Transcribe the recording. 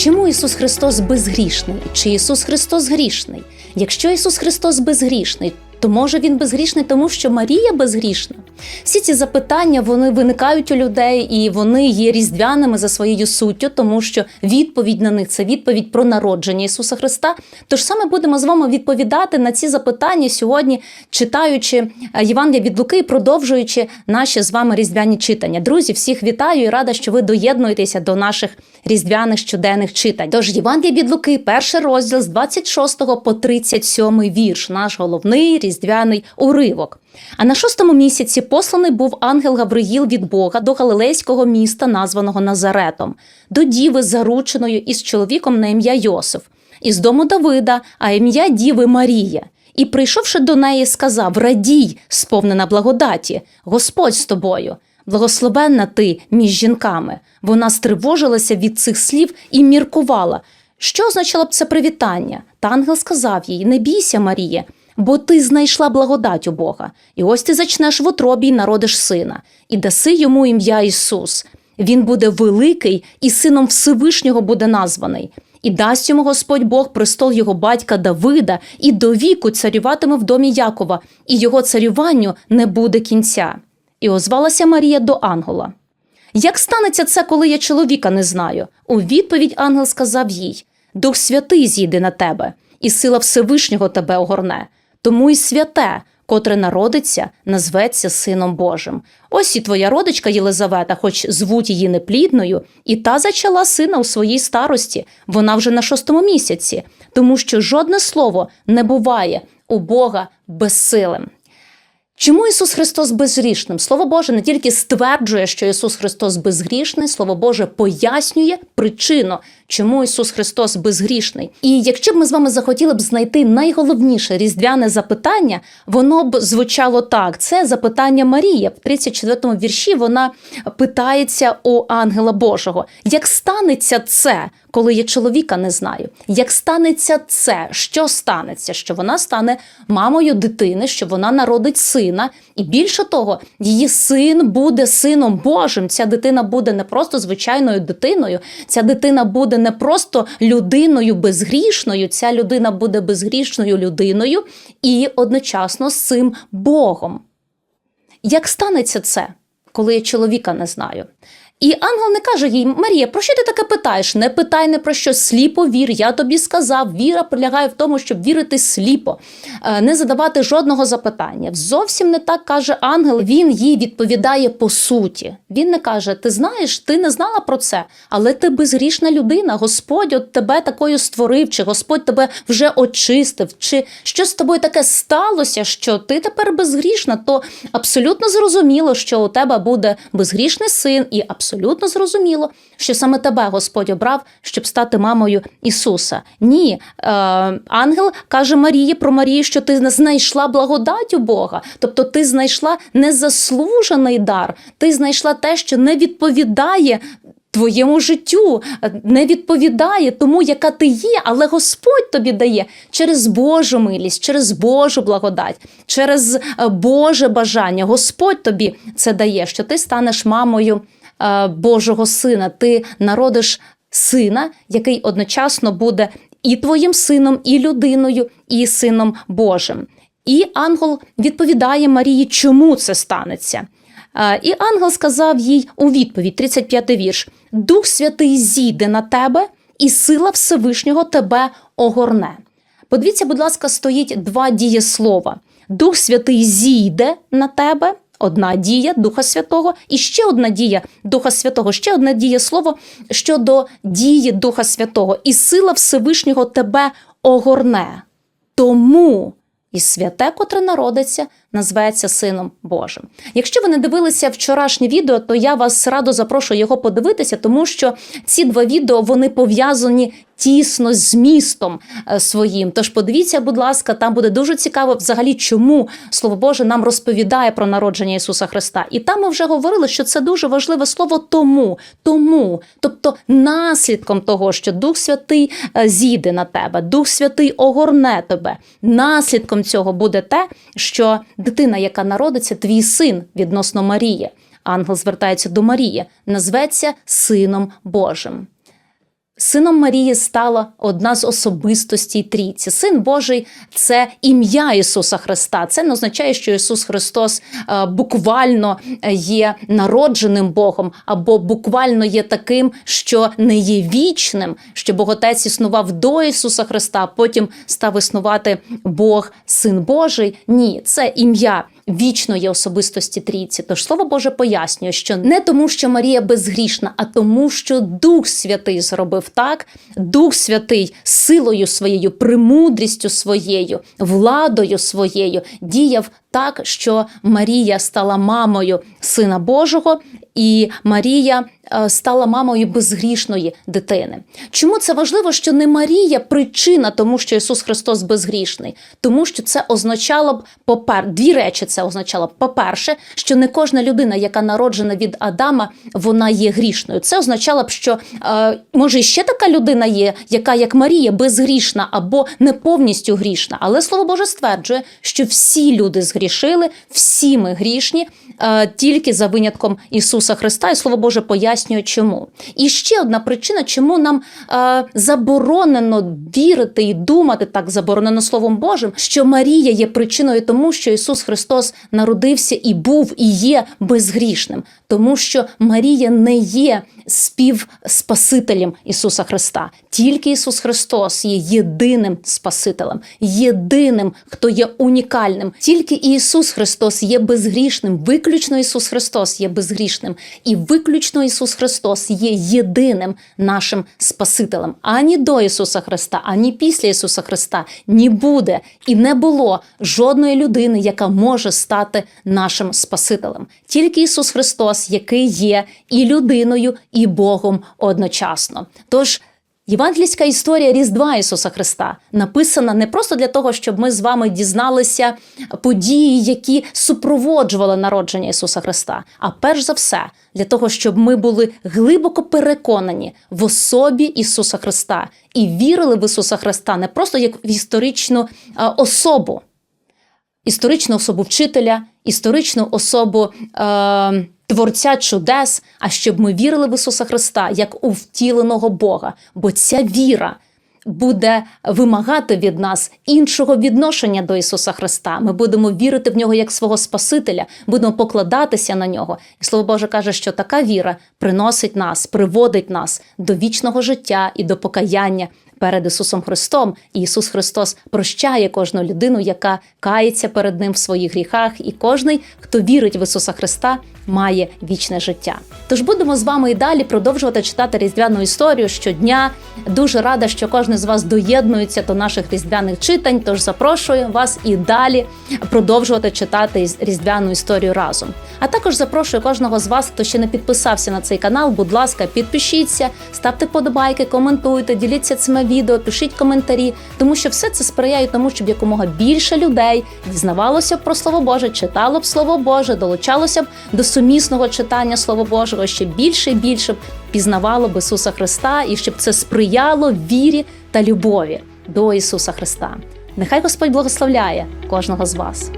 Чому Ісус Христос безгрішний? Чи Ісус Христос грішний? Якщо Ісус Христос безгрішний, то може він безгрішний, тому що Марія безгрішна? Всі ці запитання вони виникають у людей і вони є різдвяними за своєю суттю, тому що відповідь на них це відповідь про народження Ісуса Христа. Тож саме будемо з вами відповідати на ці запитання сьогодні, читаючи е, Євангелія від Луки продовжуючи наші з вами різдвяні читання. Друзі, всіх вітаю і рада, що ви доєднуєтеся до наших різдвяних щоденних читань. Тож Євангелія від Луки, перший розділ з 26 по 37 вірш, наш головний різдвяний уривок. А на шостому місяці посланий був ангел Гавриїл від Бога до галилейського міста, названого Назаретом, до діви, зарученої із чоловіком на ім'я Йосиф, із дому Давида, а ім'я Діви Марія. І, прийшовши до неї, сказав: Радій, сповнена благодаті, Господь з тобою. Благословенна ти між жінками. Вона стривожилася від цих слів і міркувала. Що означало б це привітання? Та ангел сказав їй: Не бійся, Маріє, бо ти знайшла благодать у Бога. І ось ти зачнеш в утробі й народиш сина, і даси йому ім'я Ісус. Він буде великий і сином Всевишнього буде названий. І дасть йому Господь Бог престол його батька Давида, і до віку царюватиме в домі Якова, і його царюванню не буде кінця. І озвалася Марія до ангела. Як станеться це, коли я чоловіка не знаю? У відповідь ангел сказав їй: Дух Святий зійде на тебе, і сила Всевишнього тебе огорне. Тому і святе, котре народиться, назветься Сином Божим. Ось і твоя родичка Єлизавета, хоч звуть її неплідною, і та зачала сина у своїй старості, вона вже на шостому місяці, тому що жодне слово не буває у Бога безсилим. Чому Ісус Христос безгрішним? Слово Боже не тільки стверджує, що Ісус Христос безгрішний, Слово Боже пояснює причину, чому Ісус Христос безгрішний. І якщо б ми з вами захотіли б знайти найголовніше різдвяне запитання, воно б звучало так: це запитання Марія. В 34-му вірші вона питається у ангела Божого: як станеться це? Коли я чоловіка не знаю, як станеться це, що станеться, що вона стане мамою дитини, що вона народить сина, і більше того, її син буде сином Божим. Ця дитина буде не просто звичайною дитиною, ця дитина буде не просто людиною безгрішною, ця людина буде безгрішною людиною і одночасно з цим Богом. Як станеться це, коли я чоловіка не знаю? І ангел не каже їй: Марія, про що ти таке питаєш? Не питай не про що, сліпо вір. Я тобі сказав, віра полягає в тому, щоб вірити сліпо, е, не задавати жодного запитання. Зовсім не так каже ангел. Він їй відповідає по суті. Він не каже: Ти знаєш, ти не знала про це, але ти безгрішна людина. Господь от тебе такою створив, чи Господь тебе вже очистив, чи що з тобою таке сталося, що ти тепер безгрішна, то абсолютно зрозуміло, що у тебе буде безгрішний син, і абсолютно зрозуміло, що саме тебе Господь обрав, щоб стати мамою Ісуса. Ні, е, ангел каже Марії про Марію, що ти знайшла благодать у Бога, тобто ти знайшла незаслужений дар, ти знайшла те, що не відповідає. Твоєму життю не відповідає тому, яка ти є, але Господь тобі дає через Божу милість, через Божу благодать, через е, Боже бажання. Господь тобі це дає, що ти станеш мамою Божого сина. Ти народиш сина, який одночасно буде і твоїм сином, і людиною, і сином Божим. І ангел відповідає Марії, чому це станеться. Е, І ангел сказав їй у відповідь, 35 вірш: Дух Святий зійде на тебе, і сила Всевишнього тебе огорне. Подивіться, будь ласка, стоїть два дієслова. Дух Святий зійде на тебе, одна дія Духа Святого, і ще одна дія Духа Святого, ще одне дієслово щодо дії Духа Святого, і сила Всевишнього тебе огорне. Тому і святе, котре народиться, називається Сином Божим. Якщо ви не дивилися вчорашнє відео, то я вас радо запрошую його подивитися, тому що ці два відео вони пов'язані тісно з змістом е, своїм. Тож подивіться, будь ласка, там буде дуже цікаво взагалі, чому Слово Боже нам розповідає про народження Ісуса Христа. І там ми вже говорили, що це дуже важливе слово тому, тому, тобто наслідком того, що Дух Святий е, зійде на тебе, Дух Святий огорне тебе. Наслідком цього буде те, що дитина, яка народиться, твій син відносно Марії. Ангел звертається до Марії, назветься Сином Божим. Сином Марії стала одна з особистостей трійці. Син Божий це ім'я Ісуса Христа. Це не означає, що Ісус Христос е, буквально є народженим Богом, або буквально є таким, що не є вічним, що Бог Отець існував до Ісуса Христа, а потім став існувати Бог, Син Божий. Ні, це ім'я вічної особистості трійці. Тож слово Боже пояснює, що не тому, що Марія безгрішна, а тому, що Дух Святий зробив так, Дух Святий силою своєю, премудрістю своєю, владою своєю діяв так, що Марія стала мамою Сина Божого, і Марія е, стала мамою безгрішної дитини. Чому це важливо, що не Марія причина тому, що Ісус Христос безгрішний? Тому що це означало б попер дві речі. Це означало б по-перше, що не кожна людина, яка народжена від Адама, вона є грішною. Це означало б, що е, може ще така людина є, яка як Марія безгрішна або не повністю грішна. Але слово Боже стверджує, що всі люди згрішили, всі ми грішні, тільки за винятком Ісуса Христа, і Слово Боже пояснює, чому. І ще одна причина, чому нам е, заборонено вірити і думати так заборонено Словом Божим, що Марія є причиною тому, що Ісус Христос народився і був, і є безгрішним, тому що Марія не є співспасителем Ісуса Христа. Тільки Ісус Христос є єдиним Спасителем, єдиним, хто є унікальним. Тільки Ісус Христос є безгрішним. Виключно Ісус Христос є безгрішним, і виключно Ісус Христос є єдиним нашим Спасителем. Ані до Ісуса Христа, ані після Ісуса Христа ні буде і не було жодної людини, яка може стати нашим Спасителем. Тільки Ісус Христос, який є і людиною, і Богом одночасно. Тож Євангельська історія Різдва Ісуса Христа написана не просто для того, щоб ми з вами дізналися події, які супроводжували народження Ісуса Христа, а перш за все для того, щоб ми були глибоко переконані в особі Ісуса Христа і вірили в Ісуса Христа не просто як в історичну особу, історичну особу вчителя, історичну особу. Е, Творця чудес, а щоб ми вірили в Ісуса Христа як у втіленого Бога, бо ця віра буде вимагати від нас іншого відношення до Ісуса Христа. Ми будемо вірити в нього як свого Спасителя, будемо покладатися на нього. І Слово Боже каже, що така віра приносить нас, приводить нас до вічного життя і до покаяння. Перед Ісусом Христом і Ісус Христос прощає кожну людину, яка кається перед Ним в своїх гріхах, і кожний, хто вірить в Ісуса Христа, має вічне життя. Тож будемо з вами і далі продовжувати читати різдвяну історію щодня. Дуже рада, що кожен з вас доєднується до наших різдвяних читань. Тож запрошую вас і далі продовжувати читати різдвяну історію разом. А також запрошую кожного з вас, хто ще не підписався на цей канал. Будь ласка, підпишіться, ставте подобайки, коментуйте, діліться цими відео, пишіть коментарі, тому що все це сприяє тому, щоб якомога більше людей дізнавалося б про слово Боже, читало б слово Боже, долучалося б до сумісного читання Слова Божого ще більше і більше б пізнавало б Ісуса Христа і щоб це сприяло вірі та любові до Ісуса Христа. Нехай Господь благословляє кожного з вас.